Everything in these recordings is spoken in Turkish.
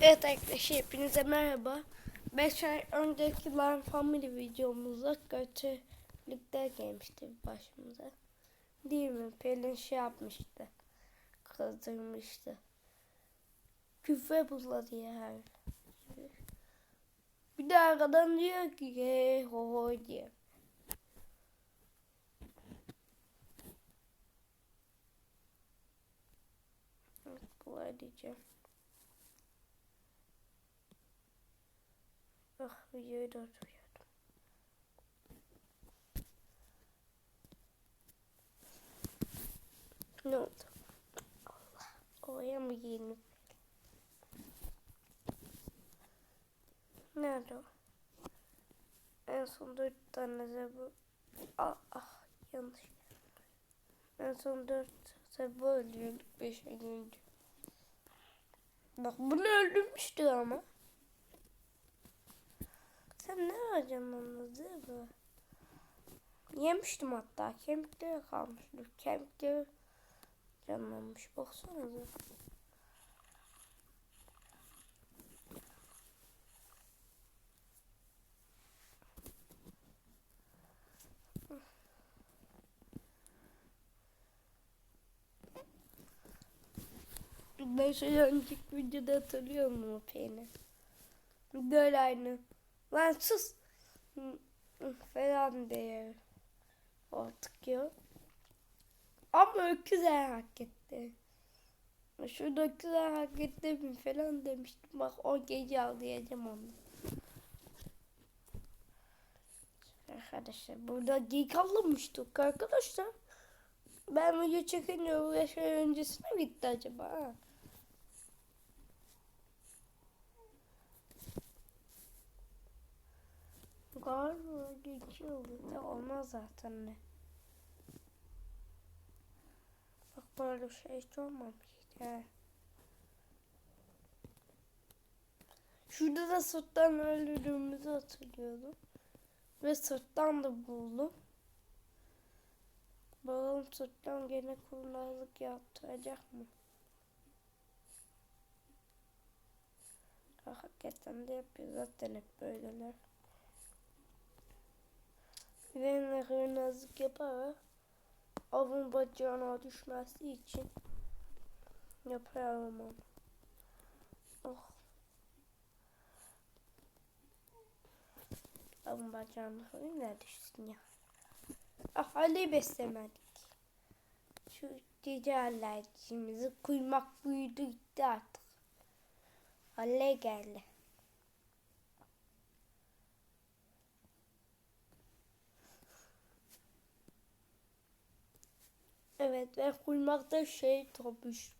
Evet arkadaşlar hepinize merhaba. 5 ay önceki Lan Family videomuzda kötülükler gelmişti başımıza. Değil mi? Pelin şey yapmıştı. Kızdırmıştı. Küfre buladı ya. Bir de arkadan diyor ki hey ho ho diye. Bu diyeceğim. Ah videoyu da oturuyordum. Ne oldu? Allah. Oraya mı giyinip? Nerede o? En son dört tane zebu. Ah, ah yanlış. En son dört zebu öldürdük beş önce. Bak bunu öldürmüştü ama. Sen ne onu değil mi? Yemiştim hatta. Kemikleri kalmıştı. Kemikleri canlanmış. Baksanıza. Ben şey önceki videoda hatırlıyor musun o peyni? Böyle aynı. Lan sus. Falan diye. Artık ya. Ama öküzler hak etti. Şurada öküzler hak etti mi falan demiştim. Bak o gece ağlayacağım onu. Arkadaşlar burada geyik avlamıştık arkadaşlar. Ben video çekince yaşar öncesine gitti acaba? Ha? Galiba geçiyor da olmaz zaten ne. Bak böyle bir şey hiç olmamış. Ya. Şurada da sırttan öldürdüğümüzü hatırlıyordum. Ve sırttan da buldum. Bakalım sırttan gene kurnazlık yaptıracak mı? Hakikaten de yapıyor zaten hep böyleler. Benimle hırnazlık yaparak avın bacağına düşmesi için yapıyorum onu. Oh. Avın bacağına hırna düşsün ya. Ah Ali beslemedik. Şu cici alerjimizi kuymak büyüdü gitti artık. Ali geldi. Evet ve kuymakta şey topmuş.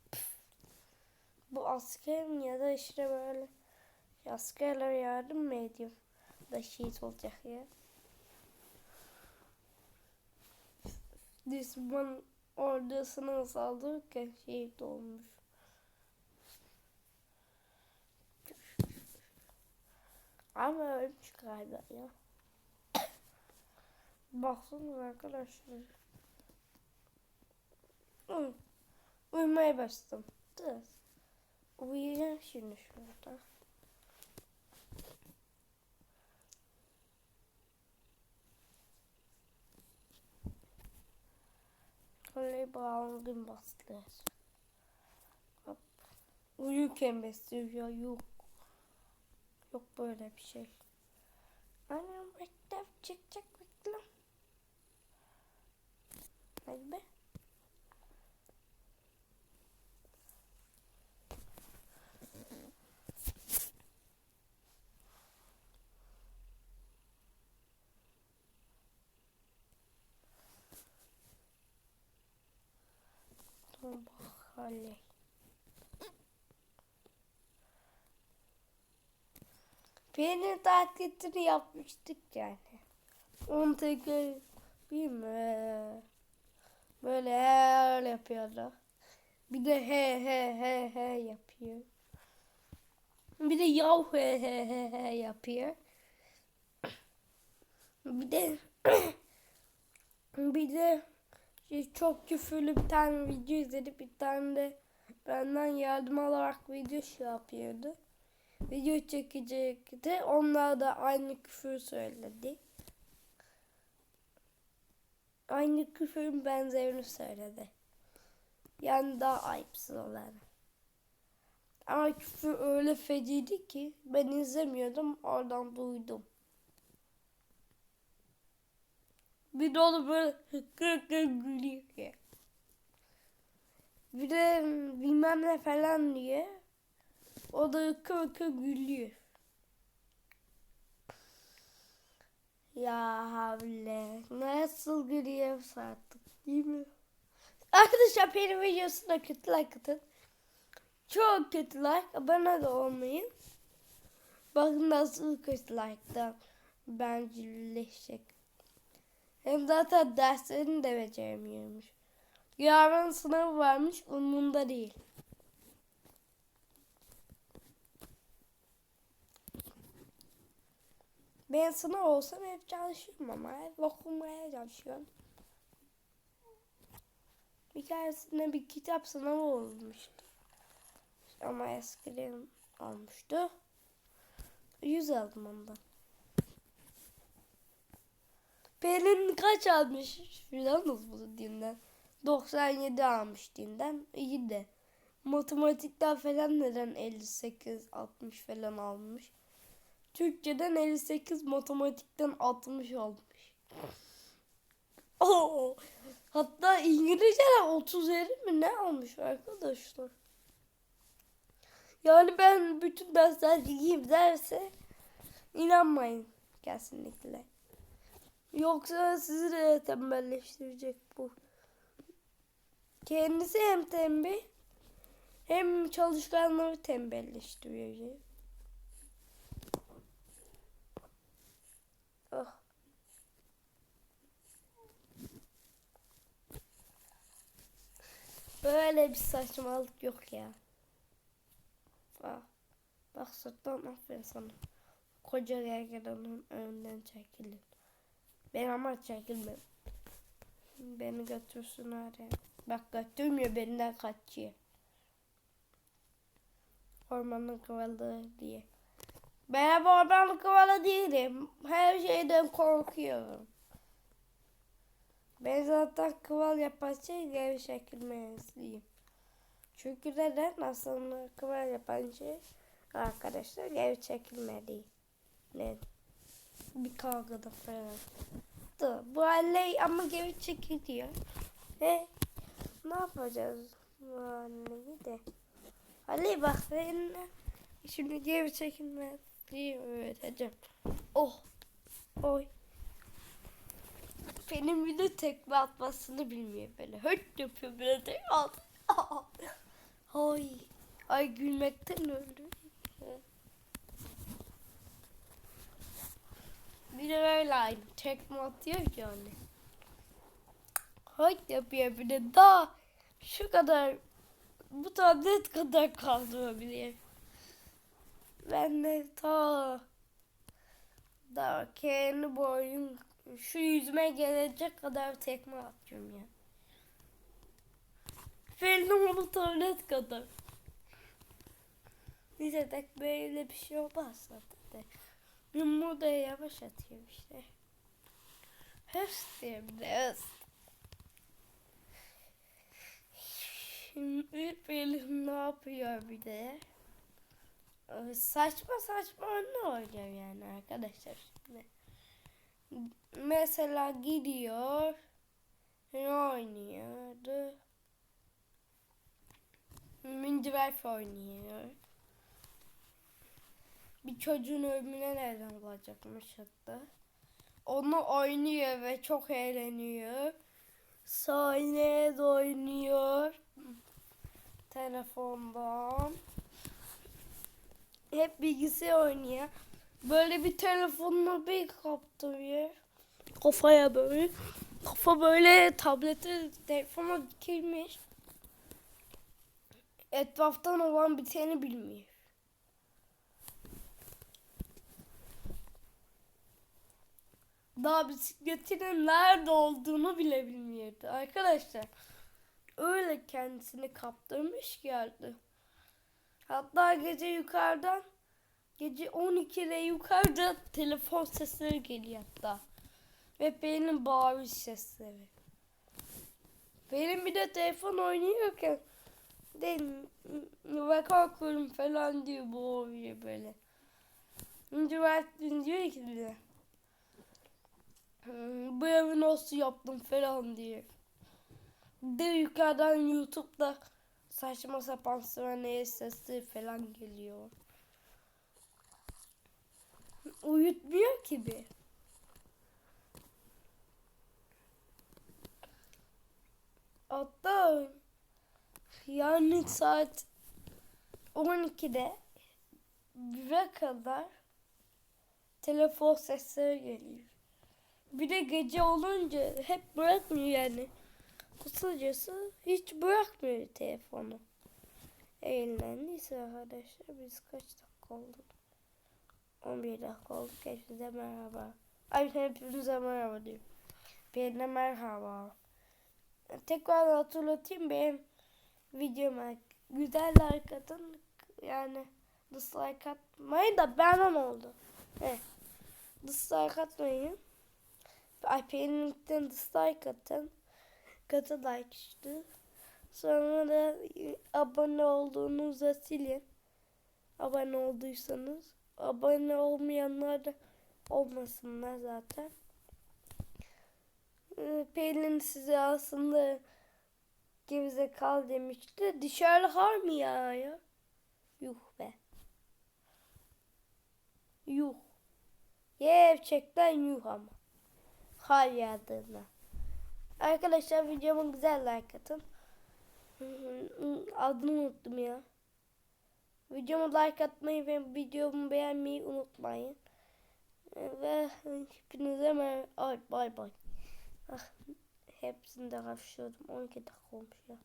Bu asker mi ya da işte böyle askerler yardım mı ediyor? Da şehit olacak ya. Düşman ordusuna saldırırken şehit olmuş. Ama ölmüş galiba ya. Baksana arkadaşlar. Hı. Uyumaya başladım. Dur. Uyuyacağım şimdi şurada. Kolay bağladım bastı. Hop. Uyurken besliyor yok. Yok böyle bir şey. Annem bekle çıkacak bekle. Hadi be. Bakalım. Benim taklitini yapmıştık yani. Onu tekrar bir mi? Böyle he yapıyordu. Bir de he he he he yapıyor. Bir de yav he he he he yapıyor. Bir de bir de çok küfürlü bir tane video izledik. Bir tane de benden yardım alarak video şey yapıyordu. video çekecekti. Onlar da aynı küfür söyledi. Aynı küfürün benzerini söyledi. Yani daha ayıpsız olan. Ama küfür öyle feciydi ki ben izlemiyordum oradan duydum. Bir de onu böyle hıkkı hıkkı gülüyor. Bir de bilmem ne falan diye. O da hıkkı gülüyor. Ya havle. Nasıl gülüyoruz artık değil mi? Arkadaşlar benim videosuna kötü like atın. Çok kötü like. Abone de olmayın. Bakın nasıl kötü like'dan bencilleşecek. Hem zaten derslerini de beceremiyormuş. Yarın sınavı varmış umurumda değil. Ben sınav olsam hep çalışıyorum ama hep okumaya çalışıyorum. Bir keresinde bir kitap sınavı olmuştu. Ama eskiden olmuştu. Yüz aldım ondan. Pelin kaç almış filanız bu dinden. 97 almış dinden. İyi de. Matematikten falan neden 58 60 falan almış. Türkçeden 58 matematikten 60 almış. Oo. Hatta İngilizce'den 30 mi ne almış arkadaşlar. Yani ben bütün dersler iyiyim derse inanmayın kesinlikle. Yoksa sizi de tembelleştirecek bu. Kendisi hem tembel hem çalışkanları tembelleştiriyor. Oh. Böyle bir saçmalık yok ya. Ah. Bak sırttan aferin sana. Koca gergedanın önünden çekilin. Ben ama çekilmem. Beni götürsün oraya. Bak götürmüyor benden kaçıyor. Ormanın kralı diye. Ben ormanın kralı değilim. Her şeyden korkuyorum. Ben zaten kıval yapan şey geri çekilmezliyim. Çünkü neden? Aslında kıval yapan şey arkadaşlar geri çekilmeli. Ne? Bir kavgada falan. Da, bu halde ama geri çekiliyor. Ve ne yapacağız bu halleyi de? Ali bak ben şimdi geri çekilmezliği öğreteceğim. Oh. Oy. Benim bir de tekme atmasını bilmiyor böyle. Höt yapıyor böyle at. Ay. Ay gülmekten öldüm. Bir de öyle aynı. Tekme atıyor yani. Höt yapıyor bir de daha şu kadar bu tablet kadar kaldırabilir. Ben de ta daha kendi boyum şu yüzüme gelecek kadar tekme atıyorum ya. Benim bu tablet kadar. Bize de böyle bir şey olmaz zaten. Yumruğu da yavaş atıyor işte. Diye bir de hırs. Şimdi Pelin ne yapıyor bir de? Ee, Saçma saçma oyunu oynuyor yani arkadaşlar şimdi. Mesela gidiyor. Ne oynuyordu? Minecraft oynuyor. Bir çocuğun ölümüne nereden olacakmış hatta. Onu oynuyor ve çok eğleniyor. Sahneye de oynuyor. Telefondan. Hep bilgisayar oynuyor. Böyle bir telefonla bir kaptırıyor. Kafaya böyle. Kafa böyle tablete telefona dikilmiş. Etraftan olan biteni bilmiyor. Daha bisikletinin nerede olduğunu bile bilmiyordu arkadaşlar. Öyle kendisini kaptırmış geldi. Hatta gece yukarıdan Gece 12'de yukarıda telefon sesleri geliyor hatta. Ve benim bağırış sesleri. Benim bir de telefon oynuyorken de ve korkuyorum falan diyor bu oluyor böyle. Mert'in diyor ki bize. "Hmm, Bu evi nasıl yaptım falan diyor. De yukarıdan YouTube'da saçma sapan sahne sesi falan geliyor. Uyutmuyor ki bir. Hatta yani saat 12'de 1'e kadar telefon sesleri geliyor. Bir de gece olunca hep bırakmıyor yani. Kısacası hiç bırakmıyor telefonu. Elinden neyse arkadaşlar biz kaç dakika oldu? 11 dakika oldu. Hepinize merhaba. Ay hepinize merhaba diyorum. Birine merhaba. Tekrar hatırlatayım benim videoma güzel like atın. Yani dislike atmayın da benden oldu. Evet. Dislike atmayın. iPad'in dislike atın. Katı like işte. Sonra da e, abone olduğunuzu silin. Abone olduysanız. Abone olmayanlar da olmasınlar zaten. Ee, Pelin size aslında gerizekalı demişti. Dışarı har mı ya ya? Yuh be. Yuh. Gerçekten yuh ama. Har yağdığına. Arkadaşlar videoma güzel like atın. Adını unuttum ya. Videoma like atmayı ve videomu beğenmeyi unutmayın. Ve hepinize mer- Ay bay bay. Ah, hepsini de hapşırdım. 12 dakika olmuş ya.